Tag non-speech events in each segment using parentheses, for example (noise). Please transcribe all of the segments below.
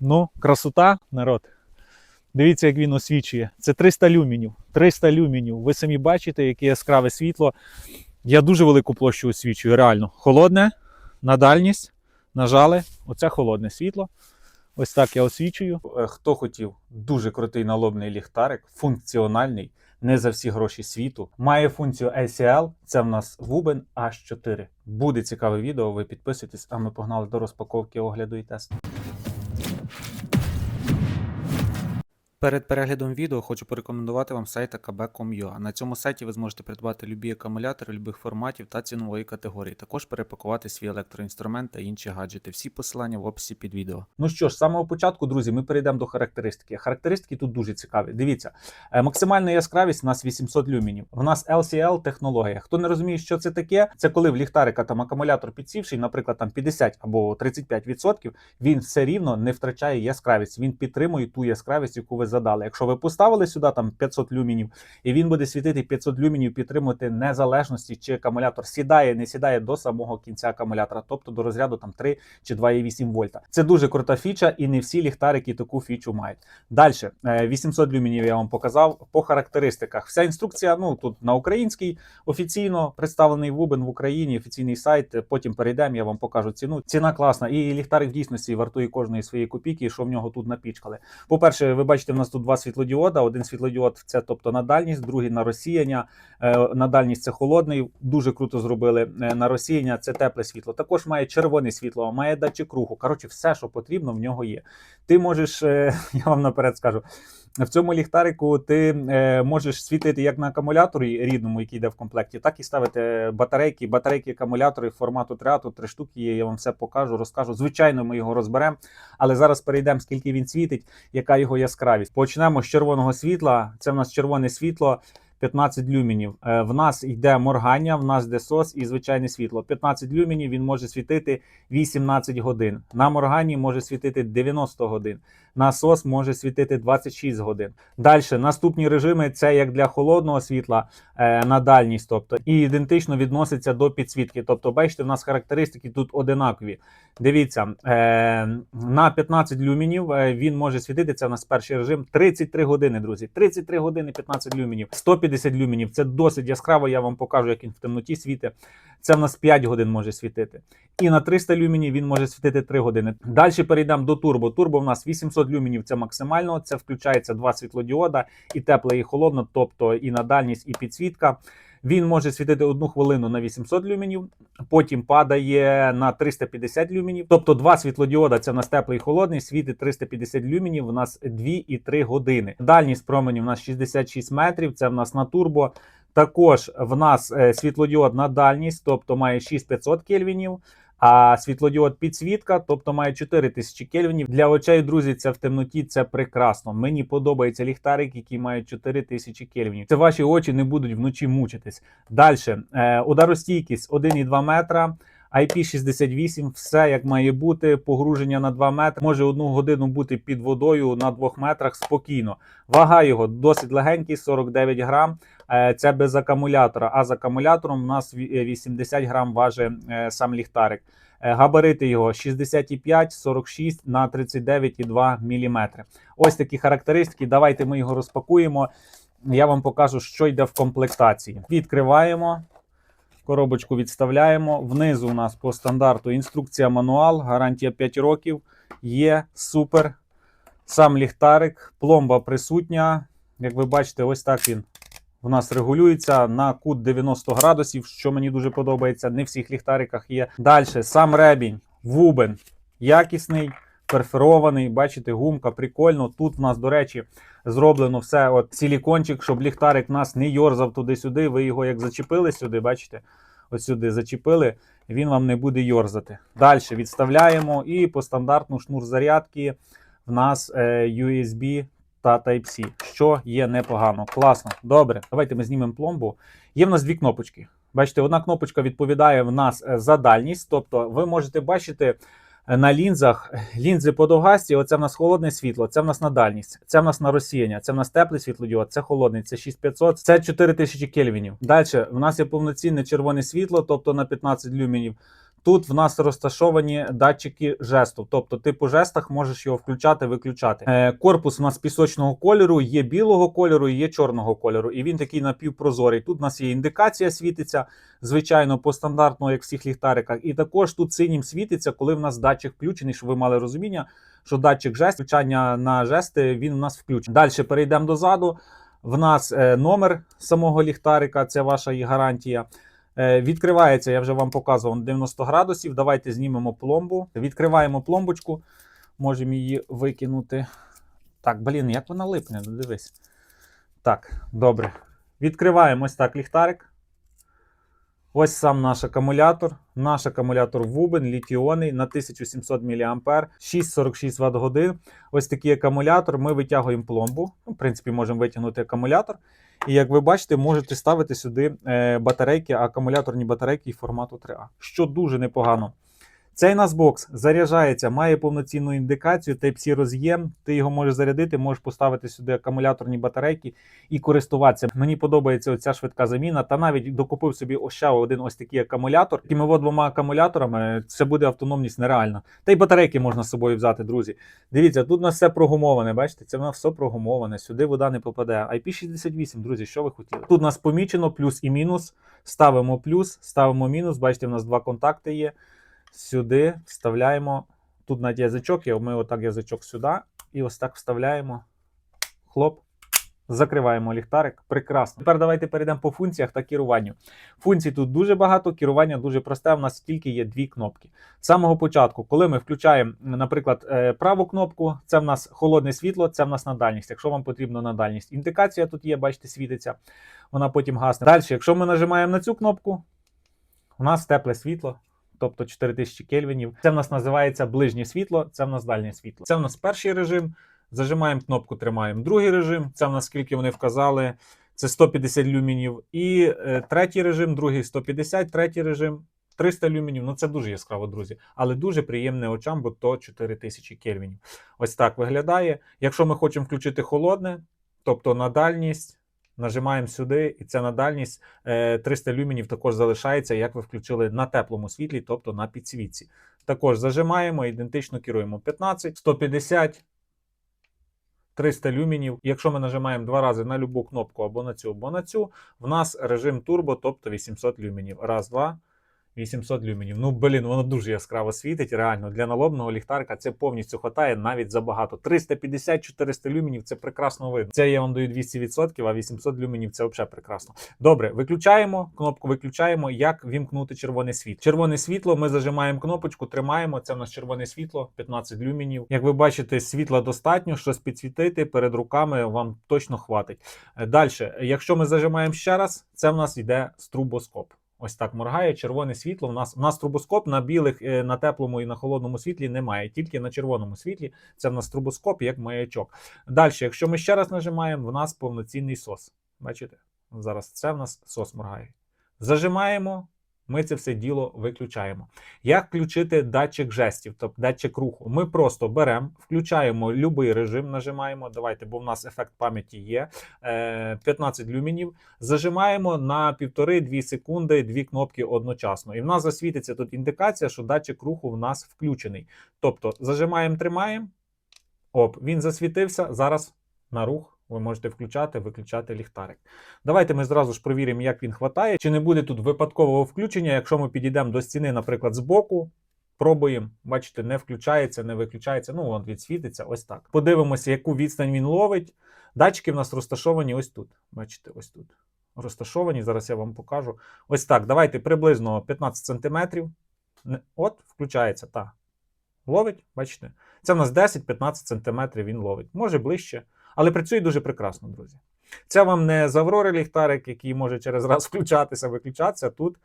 Ну, красота, народ. Дивіться, як він освічує. Це 300 люмінів. 300 люмінів. Ви самі бачите, яке яскраве світло. Я дуже велику площу освічую, реально. Холодне, на дальність. Нажали. Оце холодне світло. Ось так я освічую. Е, Хто хотів дуже крутий налобний ліхтарик, функціональний, не за всі гроші світу. Має функцію ACL, це в нас Вубен H4. Буде цікаве відео, ви підписуйтесь, а ми погнали до розпаковки, огляду і тесту. Перед переглядом відео хочу порекомендувати вам сайт akb.com.ua. На цьому сайті ви зможете придбати любі акумулятори любих форматів та цінової категорії. Також перепакувати свій електроінструмент та інші гаджети. Всі посилання в описі під відео. Ну що ж, з самого початку, друзі, ми перейдемо до характеристики. Характеристики тут дуже цікаві. Дивіться, е, максимальна яскравість у нас 800 люмінів. В нас LCL технологія. Хто не розуміє, що це таке, це коли в ліхтарика там акумулятор підсівший, наприклад, там 50 або 35%, він все рівно не втрачає яскравість. Він підтримує ту яскравість, яку ви задали. Якщо ви поставили сюди там 500 люмінів, і він буде світити 500 люмінів, підтримувати незалежності, чи акумулятор сідає, не сідає до самого кінця акумулятора, тобто до розряду там 3 чи 2,8 вольта. Це дуже крута фіча, і не всі ліхтарики таку фічу мають. Далі 800 люмінів я вам показав по характеристиках. Вся інструкція, ну тут на українській офіційно представлений Вубен в Україні, офіційний сайт. Потім перейдемо, я вам покажу ціну. Ціна класна, і ліхтарик в дійсності вартує кожної своєї копійки, що в нього тут напічкали. По-перше, ви бачите, в нас тут два світлодіода. Один світлодіод це тобто на дальність, другий на розсіяння. Е, На дальність це холодний, дуже круто зробили. Е, На розсіяння це тепле світло. Також має червоне світло, має датчик руху. Коротше, все, що потрібно, в нього є. Ти можеш, е, (laughs) я вам наперед скажу. В цьому ліхтарику ти е, можеш світити як на акумуляторі рідному, який йде в комплекті, так і ставити батарейки, батарейки, акумулятори формату триату, три штуки є. Я вам все покажу, розкажу. Звичайно, ми його розберемо, але зараз перейдемо, скільки він світить, яка його яскравість. Почнемо з червоного світла. Це в нас червоне світло. 15 люмінів. Е, В нас йде моргання, в нас йде сос і звичайне світло. 15 люмінів він може світити 18 годин. На морганні може світити 90 годин. На сос може світити 26 годин. Далі наступні режими це як для холодного світла е, на дальність, тобто і ідентично відноситься до підсвітки. Тобто, бачите, в нас характеристики тут одинакові. Дивіться, е, на 15 люмінів е, він може світити. Це в нас перший режим 33 години, друзі. 33 години 15 люмінів. 150 люмінів. Це досить яскраво. Я вам покажу, як він в темноті світить. Це в нас 5 годин може світити. І на 300 люмінів він може світити 3 години. Далі перейдемо до турбо. Турбо в нас 800 люмінів це максимально. Це включається два світлодіода, і тепле, і холодно, тобто і на дальність, і підсвітка. Він може світити одну хвилину на 800 люмінів, потім падає на 350 люмінів. Тобто два світлодіода це в нас теплий і холодний, світить 350 люмінів, у нас 2 і 3 години. Дальність променів у нас 66 метрів, це в нас на турбо. Також в нас е, світлодіод на дальність, тобто має 6500 кельвінів. А світлодіод підсвітка, тобто має 4000 кельвінів. Для очей, друзі, це в темноті це прекрасно. Мені подобається ліхтарик, який має 4000 кельвінів. Це ваші очі не будуть вночі мучитись. Далі е, ударостійкість 1,2 метра. IP68, все як має бути. Погруження на 2 метри. Може одну годину бути під водою на 2 метрах спокійно. Вага його досить легенький, 49 грам. Е, Це без акумулятора. А з акумулятором у нас е, 80 грам важить е, сам ліхтарик. Е, Габарити його 65, 46 на 39,2 мм. Ось такі характеристики. Давайте ми його розпакуємо. Я вам покажу, що йде в комплектації. Відкриваємо. Коробочку відставляємо. Внизу у нас по стандарту інструкція мануал, гарантія 5 років. Є супер. Сам ліхтарик, пломба присутня. Як ви бачите, ось так він у нас регулюється на кут 90 градусів, що мені дуже подобається. Не в всіх ліхтариках є. Далі сам ребінь, вубен, якісний, перфорований. Бачите, гумка, прикольно. Тут в нас, до речі, зроблено все от силікончик, щоб ліхтарик нас не йорзав туди-сюди. Ви його як зачепили сюди, бачите? Ось сюди зачепили, він вам не буде йорзати. Далі відставляємо і по стандартну шнур зарядки в нас е, USB та Type-C, що є непогано. Класно, добре. Давайте ми знімемо пломбу. Є в нас дві кнопочки. Бачите, одна кнопочка відповідає в нас е, за дальність, тобто ви можете бачити. На лінзах лінзи подовгасті, оце в нас холодне світло, це в нас на дальність, це в нас на розсіяння, це в нас теплий світлодіод, це холодний, це 6500, це 4000 кельвінів. Далі в нас є повноцінне червоне світло, тобто на 15 люмінів. Тут в нас розташовані датчики жесту. Тобто ти по жестах можеш його включати, виключати. Е, корпус у нас пісочного кольору, є білого кольору, і є чорного кольору. І він такий напівпрозорий. Тут у нас є індикація, світиться, звичайно, по стандартно, як в всіх ліхтариках. І також тут синім світиться, коли в нас датчик включений, щоб ви мали розуміння, що датчик жест, включання на жести, він у нас включений. Далі перейдемо дозаду. В нас е, номер самого ліхтарика, це ваша і гарантія. Е, Відкривається, я вже вам показував 90 градусів. Давайте знімемо пломбу. Відкриваємо пломбочку, можемо її викинути. Так, блін, як вона липне, ну дивись. Так, добре. Відкриваємо ось так ліхтарик. Ось сам наш акумулятор. Наш акумулятор Вубен, літіонний на 1700 мА, 646 Вт годин. Ось такий акумулятор. Ми витягуємо пломбу. Ну, В принципі, можемо витягнути акумулятор. І як ви бачите, можете ставити сюди е, батарейки, акумуляторні батарейки формату 3А, що дуже непогано. Цей насбокс заряджається, має повноцінну індикацію, Type-C роз'єм. Ти його можеш зарядити, можеш поставити сюди акумуляторні батарейки і користуватися. Мені подобається оця швидка заміна. Та навіть докупив собі ще один ось такий акумулятор. Такими от двома акумуляторами це буде автономність нереальна. Та й батарейки можна з собою взяти, друзі. Дивіться, тут у нас все прогумоване. Бачите, це в нас все прогумоване. Сюди вода не попаде. IP68, друзі, що ви хотіли? Тут у нас помічено плюс і мінус. Ставимо плюс, ставимо мінус. Бачите, в нас два контакти є. Сюди вставляємо. Тут навіть язичок є, ми отак язичок сюди. І ось так вставляємо. Хлоп. Закриваємо ліхтарик. Прекрасно. Тепер давайте перейдемо по функціях та керуванню. Функцій тут дуже багато, керування дуже просте. У нас тільки є дві кнопки. З самого початку, коли ми включаємо, наприклад, е, праву кнопку, це в нас холодне світло, це в нас на дальність. Якщо вам потрібно на дальність. Індикація тут є, бачите, світиться, вона потім гасне. Далі, якщо ми нажимаємо на цю кнопку, у нас тепле світло. Тобто 4000 кельвінів. Це в нас називається ближнє світло, це в нас дальнє світло. Це в нас перший режим. Зажимаємо кнопку, тримаємо. Другий режим, це в нас скільки вони вказали, це 150 люмінів. І е, третій режим, другий 150, третій режим 300 люмінів. Ну це дуже яскраво, друзі. Але дуже приємне очам, бо то 4000 кельвінів. Ось так виглядає. Якщо ми хочемо включити холодне, тобто на дальність. Нажимаємо сюди, і це на дальність е, 300 люмінів також залишається, як ви включили на теплому світлі, тобто на підсвітці. Також зажимаємо, ідентично керуємо 15, 150, 300 люмінів. Якщо ми нажимаємо два рази на любу кнопку або на цю, або на цю, в нас режим турбо, тобто 800 люмінів. Раз, два. 800 люмінів. Ну, блін, воно дуже яскраво світить. Реально, для налобного ліхтарика це повністю хватає навіть забагато. 350-400 люмінів це прекрасно видно. Це я вам даю 200%, а 800 люмінів це взагалі прекрасно. Добре, виключаємо кнопку, виключаємо. Як вімкнути червоне світло? Червоне світло, ми зажимаємо кнопочку, тримаємо. Це в нас червоне світло, 15 люмінів. Як ви бачите, світла достатньо, щось підсвітити перед руками вам точно хватить. Далі, якщо ми зажимаємо ще раз, це в нас йде струбоскоп. Ось так моргає червоне світло. У нас у нас трубоскоп на білих, е, на теплому і на холодному світлі немає, тільки на червоному світлі. Це в нас трубоскоп як маячок. Далі, якщо ми ще раз нажимаємо, в нас повноцінний сос. Бачите? Зараз це в нас сос моргає. Зажимаємо. Ми це все діло виключаємо. Як включити датчик жестів, тобто датчик руху? Ми просто беремо, включаємо будь-який режим, нажимаємо. Давайте, бо в нас ефект пам'яті є. е, 15 люмінів. Зажимаємо на 1,5-2 секунди дві кнопки одночасно. І в нас засвітиться тут індикація, що датчик руху в нас включений. Тобто зажимаємо, тримаємо. Оп, він засвітився. Зараз на рух. Ви можете включати, виключати ліхтарик. Давайте ми зразу ж провіримо, як він хватає. Чи не буде тут випадкового включення, якщо ми підійдемо до стіни, наприклад, з боку. Пробуємо, бачите, не включається, не виключається. Ну, от відсвітиться, ось так. Подивимося, яку відстань він ловить. Датчики в нас розташовані ось тут. Бачите, ось тут. Розташовані. Зараз я вам покажу. Ось так. Давайте приблизно 15 см. От, включається, так. Ловить, бачите? Це в нас 10-15 см він ловить. Може ближче. Але працює дуже прекрасно, друзі. Це вам не з Аврори ліхтарик, який може через раз включатися, виключатися. Тут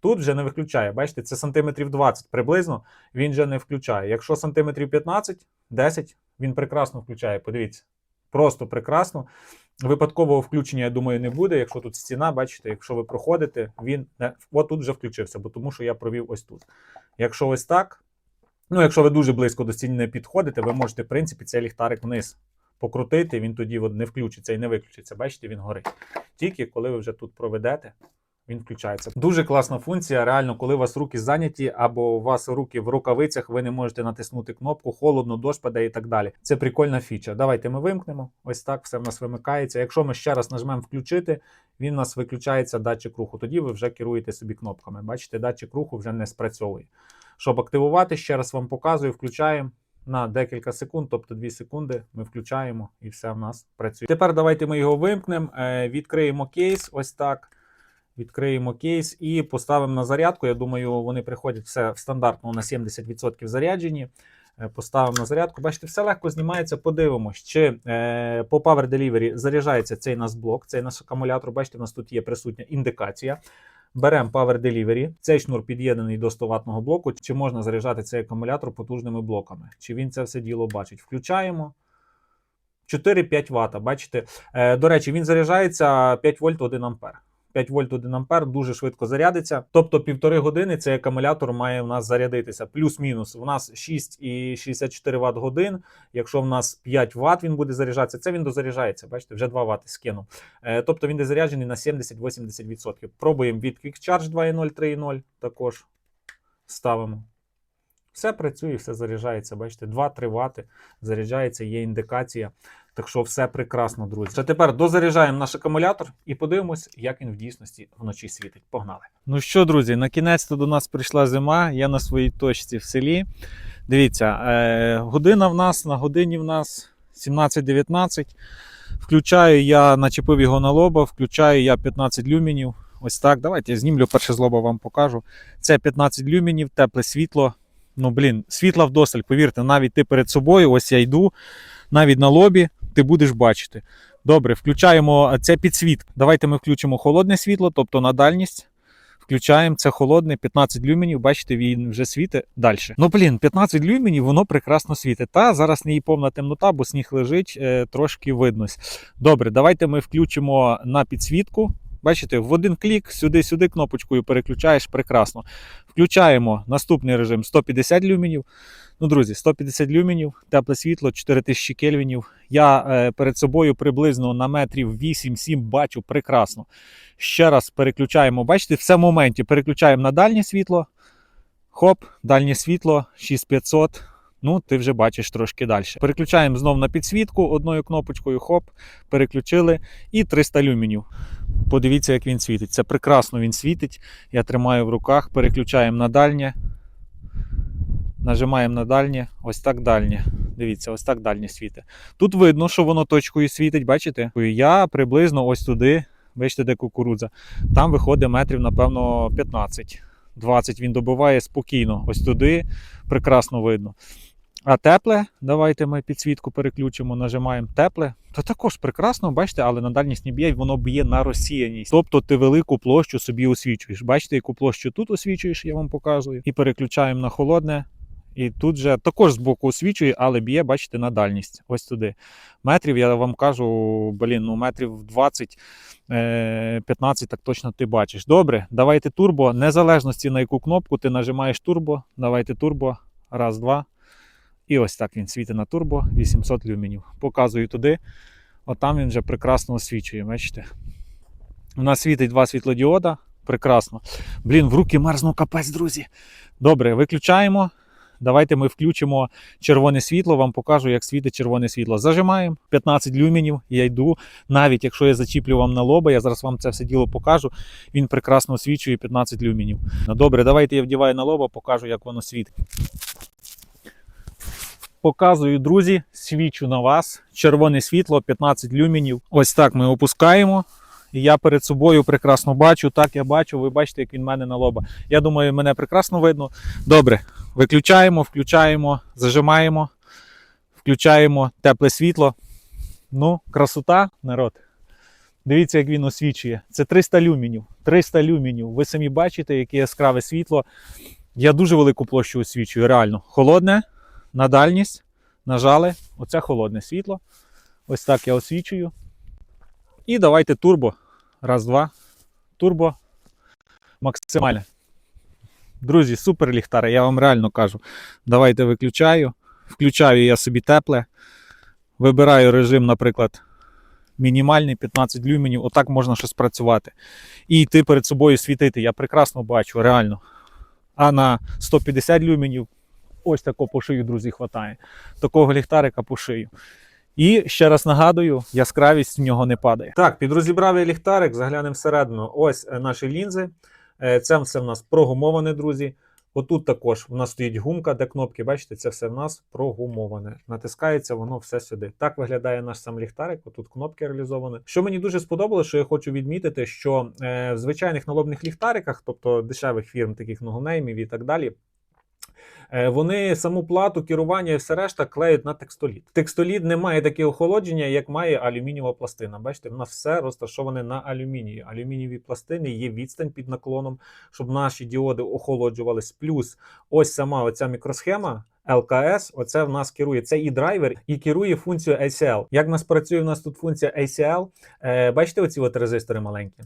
тут вже не виключає. Бачите, це сантиметрів 20 приблизно, він вже не включає. Якщо сантиметрів 15-10, він прекрасно включає. Подивіться, просто прекрасно. Випадкового включення, я думаю, не буде. Якщо тут стіна, бачите, якщо ви проходите, він не тут вже включився, бо тому що я провів ось тут. Якщо ось так, ну якщо ви дуже близько до стіни не підходите, ви можете, в принципі, цей ліхтарик вниз покрутити, він тоді не включиться і не виключиться. Бачите, він горить. Тільки коли ви вже тут проведете, він включається. Дуже класна функція. Реально, коли у вас руки зайняті, або у вас руки в рукавицях, ви не можете натиснути кнопку, холодно, дощ паде і так далі. Це прикольна фіча. Давайте ми вимкнемо. Ось так все в нас вимикається. Якщо ми ще раз нажмемо включити, він у нас виключається датчик руху. Тоді ви вже керуєте собі кнопками. Бачите, датчик руху вже не спрацьовує. Щоб активувати, ще раз вам показую, включаємо. На декілька секунд, тобто 2 секунди, ми включаємо і все в нас працює. Тепер давайте ми його вимкнемо, е, відкриємо кейс, ось так. Відкриємо кейс і поставимо на зарядку. Я думаю, вони приходять все стандартно на 70% заряджені. Е, Поставимо на зарядку. Бачите, все легко знімається. Подивимось, чи е, по Power Delivery заряджається цей наш блок, цей наш акумулятор. Бачите, у нас тут є присутня індикація. Беремо Power Delivery. Цей шнур під'єднаний до 100 ватного блоку. Чи можна заряджати цей акумулятор потужними блоками? Чи він це все діло бачить? Включаємо. 4-5 Вт. Бачите, Е, до речі, він заряджається 5 вольт 1 ампер. 5 вольт 1 ампер дуже швидко зарядиться. Тобто півтори години цей акумулятор має в нас зарядитися. Плюс-мінус. У нас 6,64 Вт годин. Якщо в нас 5 Вт він буде заряджатися, це він дозаряджається. Бачите, вже 2 Вт скинув. Е, тобто він дозаряджений на 70-80%. Пробуємо від Quick Charge 2.0, 3.0 також ставимо. Все працює, все заряджається. Бачите, 2-3 Вт заряджається, є індикація. Так що все прекрасно, друзі. А тепер дозаряджаємо наш акумулятор і подивимось, як він в дійсності вночі світить. Погнали. Ну що, друзі, на кінець до нас прийшла зима. Я на своїй точці в селі. Дивіться, е, година в нас на годині в нас 17-19. Включаю я, начепив його на лоба, включаю я 15 люмінів. Ось так. Давайте я знімлю перше з лоба вам покажу. Це 15 люмінів, тепле світло. Ну, блін, світла вдосталь, повірте, навіть ти перед собою, ось я йду, навіть на лобі ти будеш бачити. Добре, включаємо це підсвіт. Давайте ми включимо холодне світло, тобто на дальність. Включаємо це холодне, 15 люмінів, бачите, він вже світить далі. Ну, блін, 15 люмінів, воно прекрасно світить. Та зараз не її повна темнота, бо сніг лежить, е, трошки видно. Добре, давайте ми включимо на підсвітку. Бачите, в один клік сюди-сюди кнопочкою переключаєш прекрасно. Включаємо наступний режим 150 люмінів. Ну, друзі, 150 люмінів, тепле світло, 4000 кельвінів. Я е, перед собою приблизно на метрів 8-7 бачу прекрасно. Ще раз переключаємо. Бачите, все в моменті переключаємо на дальнє світло. Хоп, дальнє світло 6500. Ну, ти вже бачиш трошки далі. Переключаємо знову на підсвітку одною кнопочкою, хоп, переключили. І 300 люмінів. Подивіться, як він світить. Це прекрасно він світить. Я тримаю в руках, переключаємо на дальнє. Нажимаємо на дальнє, ось так дальнє. Дивіться, ось так дальнє світить. Тут видно, що воно точкою світить, бачите? Я приблизно ось туди, бачите, де кукурудза. Там виходить метрів, напевно, 15. 20 він добиває спокійно. Ось туди прекрасно видно. А тепле, давайте ми підсвітку переключимо, нажимаємо тепле. То також прекрасно, бачите, але на дальність не б'є, воно б'є на розсіяність. Тобто ти велику площу собі освічуєш. Бачите, яку площу тут освічуєш, я вам показую. І переключаємо на холодне. І тут же також збоку освічує, але б'є, бачите, на дальність. Ось туди. Метрів, я вам кажу, блін, ну метрів 20, е, 15, так точно ти бачиш. Добре, давайте турбо. Незалежності на яку кнопку ти нажимаєш турбо. Давайте турбо. Раз, два. І ось так він світить на турбо 800 люмінів. Показую туди. Отам він вже прекрасно освічує. Бачите? У нас світить два світлодіода. Прекрасно. Блін, в руки мерзну капець, друзі. Добре, виключаємо. Давайте ми включимо червоне світло, вам покажу, як світить червоне світло. Зажимаємо 15 люмінів, я йду. Навіть якщо я зачіплю вам на лоба, я зараз вам це все діло покажу. Він прекрасно освічує 15 люмінів. Ну, добре, давайте я вдіваю на лоба, покажу, як воно світить. Показую, друзі, свічу на вас. Червоне світло, 15 люмінів. Ось так ми опускаємо. І я перед собою прекрасно бачу. Так я бачу, ви бачите, як він в мене на лоба. Я думаю, мене прекрасно видно. Добре, виключаємо, включаємо, зажимаємо, включаємо тепле світло. Ну, красота, народ. Дивіться, як він освічує. Це 300 люмінів. 300 люмінів. Ви самі бачите, яке яскраве світло. Я дуже велику площу освічую, реально. Холодне, на дальність. Нажали. Оце холодне світло. Ось так я освічую. І давайте турбо. Раз, два. Турбо. Максимальне. Друзі, супер ліхтар, я вам реально кажу. Давайте виключаю. Включаю я собі тепле. Вибираю режим, наприклад, мінімальний 15 люменів, отак можна щось працювати. І йти перед собою світити. Я прекрасно бачу, реально. А на 150 люменів ось тако по шию, друзі, хватає. Такого ліхтарика по шию. І ще раз нагадую, яскравість в нього не падає. Так, підрозібрав я ліхтарик, заглянемо всередину. Ось е, наші лінзи. Е, Це все в нас прогумоване, друзі. Отут також у нас стоїть гумка, де кнопки, бачите, це все в нас прогумоване. Натискається воно все сюди. Так виглядає наш сам ліхтарик. Отут кнопки реалізовані. Що мені дуже сподобалося, що я хочу відмітити, що е, в звичайних налобних ліхтариках, тобто дешевих фірм, таких ноунеймів і так далі. Е, Вони саму плату, керування і все решта клеють на текстоліт. Текстоліт не має таке охолодження, як має алюмінієва пластина. Бачите, в нас все розташоване на алюмінії. Алюмінієві пластини є відстань під наклоном, щоб наші діоди охолоджувались. Плюс ось сама оця мікросхема. LKS, оце в нас керує. Це і драйвер, і керує функцією ACL. Як в нас працює в нас тут функція ACL? Е, бачите, оці от резистори маленькі.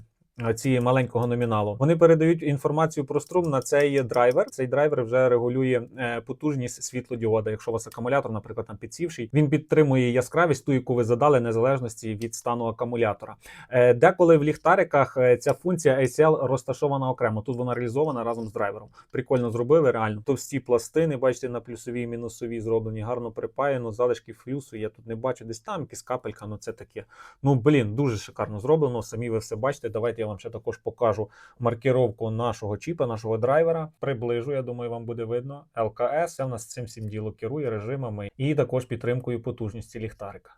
Ці маленького номіналу вони передають інформацію про струм на цей драйвер. Цей драйвер вже регулює е, потужність світлодіода. Якщо у вас акумулятор, наприклад, там підсівший, він підтримує яскравість, ту, яку ви задали, незалежності від стану акумулятора. Е, Деколи в ліхтариках е, ця функція ACL розташована окремо. Тут вона реалізована разом з драйвером. Прикольно зробили, реально. Товсті пластини, бачите, на плюсовій і мінусовій зроблені, гарно припаяно. Залишки флюсу я тут не бачу. Десь там якась капелька, ну це таке. Ну блін, дуже шикарно зроблено. Самі ви все бачите. Давайте я вам ще також покажу маркіровку нашого чіпа, нашого драйвера. Приближу, я думаю, вам буде видно. ЛКС. Це в нас цим всім діло керує режимами і також підтримкою потужності ліхтарика.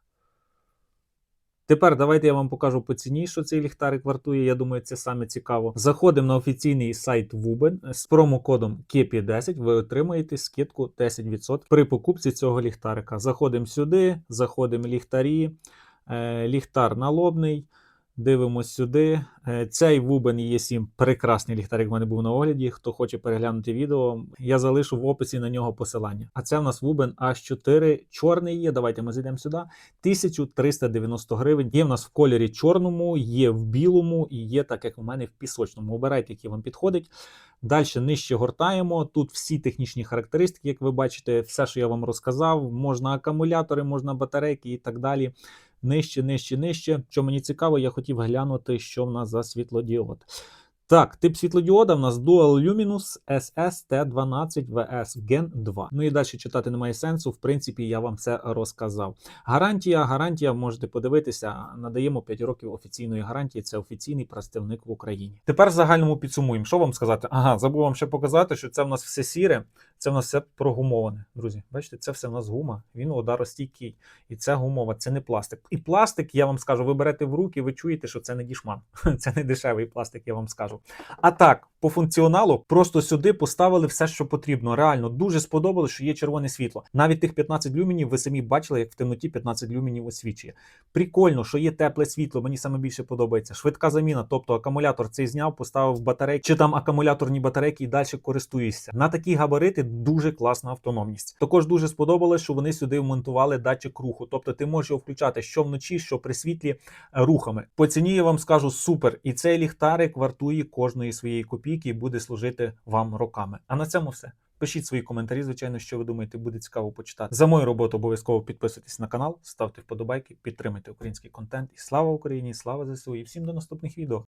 Тепер давайте я вам покажу по ціні, що цей ліхтарик вартує. Я думаю, це саме цікаво. Заходимо на офіційний сайт Wuben з промокодом KEPI10. Ви отримаєте скидку 10% при покупці цього ліхтарика. Заходимо сюди, заходимо ліхтарі, е, ліхтар налобний. Дивимось сюди. Е, Цей Wuben E7 прекрасний ліхтарик в мене був на огляді. Хто хоче переглянути відео, я залишу в описі на нього посилання. А це в нас Wuben H4 чорний є. Давайте ми зайдемо сюди. 1390 гривень. Є в нас в кольорі чорному, є в білому і є так, як у мене в пісочному. Обирайте, який вам підходить. Далі нижче гортаємо. Тут всі технічні характеристики, як ви бачите, все, що я вам розказав. Можна акумулятори, можна батарейки і так далі. Нижче, нижче, нижче. Що мені цікаво, я хотів глянути, що в нас за світлодіод. Так, тип світлодіода в нас Dual Luminous SST12VS Gen 2. Ну і далі читати немає сенсу. В принципі, я вам все розказав. Гарантія, гарантія, можете подивитися, надаємо 5 років офіційної гарантії. Це офіційний представник в Україні. Тепер в загальному підсумуємо. Що вам сказати? Ага, забув вам ще показати, що це в нас все сіре, це в нас все прогумоване. Друзі, бачите, це все в нас гума, він ударостійкий. І це гумова, це не пластик. І пластик, я вам скажу, ви берете в руки, ви чуєте, що це не дішман. (laughs) Це не дешевий пластик, я вам скажу. А так, по функціоналу, просто сюди поставили все, що потрібно. Реально дуже сподобалось, що є червоне світло. Навіть тих 15 люмінів, ви самі бачили, як в темноті 15 люмінів освічує. Прикольно, що є тепле світло. Мені саме більше подобається. Швидка заміна, тобто акумулятор цей зняв, поставив батарейки, чи там акумуляторні батарейки і далі користуєшся. На такі габарити дуже класна автономність. Також дуже сподобалось, що вони сюди вмонтували датчик руху. Тобто ти можеш його включати що вночі, що при світлі е, рухами. По ціні я вам скажу супер. І цей ліхтарик вартує кожної своєї копійки і буде служити вам роками. А на цьому все. Пишіть свої коментарі, звичайно, що ви думаєте, буде цікаво почитати. За мою роботу обов'язково підписуйтесь на канал, ставте вподобайки, підтримуйте український контент. І слава Україні, слава ЗСУ! І всім до наступних відео.